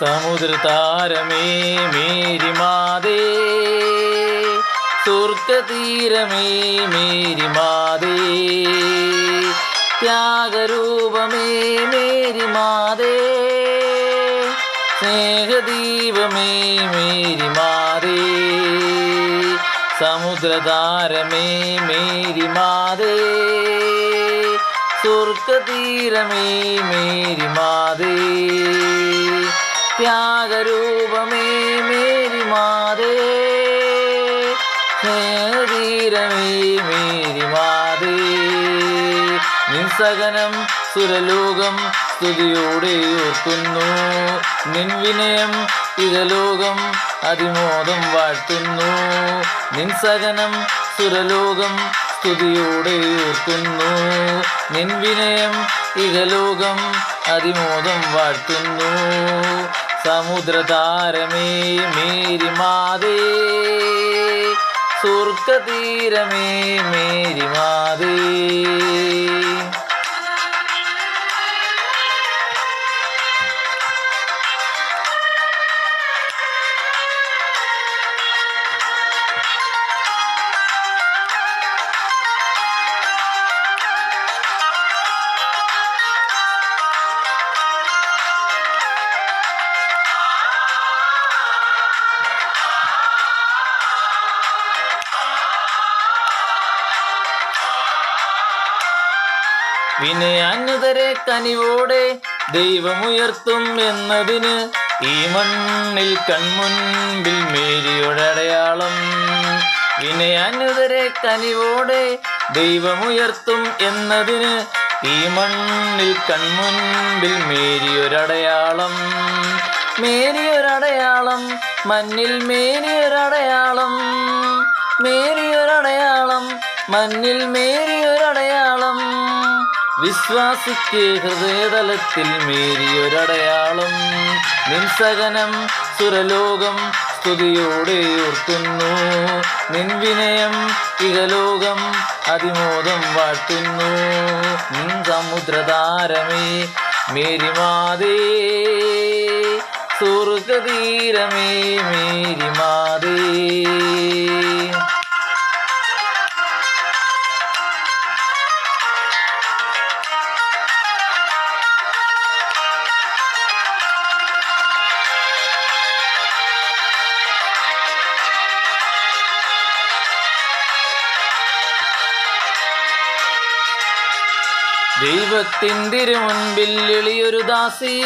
സമുദ്രതാരമേ Mary മാതേ. സ്വർഗതീരമേ Mary മാതേ. ത്യാഗരൂപമേ Mary മാതേ. സ്നേഹദീപമേ Mary മാതേ. സമുദ്രതാരമേ Mary മാതേ. സ്വർഗതീരമേ Mary മാതേ. ത്യാഗരൂപമേ Mary മാതേ. സ്നേഹതീരമേ Mary മാതേ. നിൻസകനം സുരലോകം സ്തുതിയോടെ ഓർക്കുന്നു. നിൻവിനയം ഇഹലോകം അതിമോദം വാഴ്ത്തുന്നു. നിൻസകനം സുരലോകം സ്തുതിയോടെ ഓർക്കുന്നു. നിൻവിനയം ഇഹലോകം അതിമോദം വാഴ്ത്തുന്നു. സമുദ്രതാരമേ മേരി മാതേ സ്വർഗതീരമേ മേരി വിനയാന്യതരെ കനിവോടെ ദൈവമുയർത്തും എന്നതിന് ഈ മണ്ണിൽ കൺമുൻപിൽ മേരിയൊരടയാളം വിനയാന്യതരെ കനിവോടെ ദൈവമുയർത്തും എന്നതിന് ഈ മണ്ണിൽ കൺമുൻപിൽ മേരിയൊരടയാളം മേരിയൊരടയാളം മണ്ണിൽ മേരിയൊരടയാളം മേരിയൊരടയാളം മണ്ണിൽ മേരിയൊരടയാളം വിശ്വാസിക്ക് ഹൃദയതലത്തിൽ മേരിയൊരടയാളം. നിൻസകനം സുരലോകം സ്തുതിയോടെ ഓർക്കുന്നു നിൻ വിനയം ഇഹലോകം അതിമോദം വാഴ്ത്തുന്നു. നിൻ സമുദ്രതാരമേ മേരിമാതേ സ്വർഗതീരമേ മേരി മാതേ മുൻപിൽ എളിയൊരു ദാസി.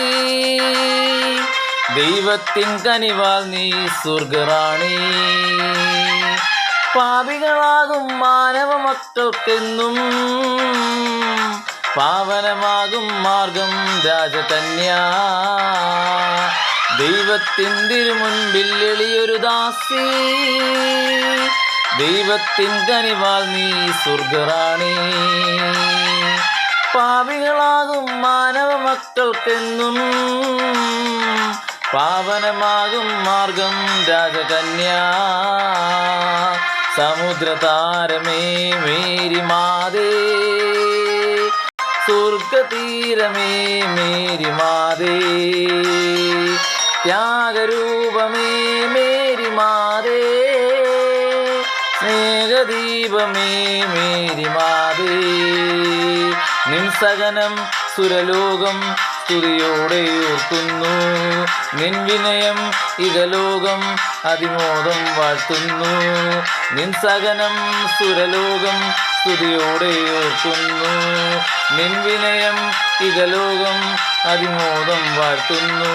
ദൈവത്തിൻ കനിവാൽ നീ സ്വർഗറാണി. പാപികളാകും മാനവ മക്കൾക്കെന്നും പാവനമാകും മാർഗം രാജകന്യ ദൈവത്തിൻ മുൻപിൽ എളിയൊരു ദാസി. ദൈവത്തിൻ കനിവാൽ നീ സ്വർഗറാണി. പാപികളാകും മാനവ മക്കൾക്കെന്നും പാവനമാകും മാർഗം രാജകന്യ. സമുദ്രതാരമേ മേരി മാതേ. സ്വർഗതീരമേ മേരി മാതേ. ത്യാഗരൂപമേ മേരി മാതേ. സ്നേഹദീപമേ മേരി മാതേ. നിൻസകനം സുരലോകം സ്തുതിയോടെ ഓർക്കുന്നു നിൻ വിനയം ഇതലോകം അതിമോദം വാഴ്ത്തുന്നു. നിൻ സകനം സുരലോകം സ്തുതിയോടെ ഓർക്കുന്നു നിൻ വിനയം ഇതലോകം അതിമോദം വാഴ്ത്തുന്നു.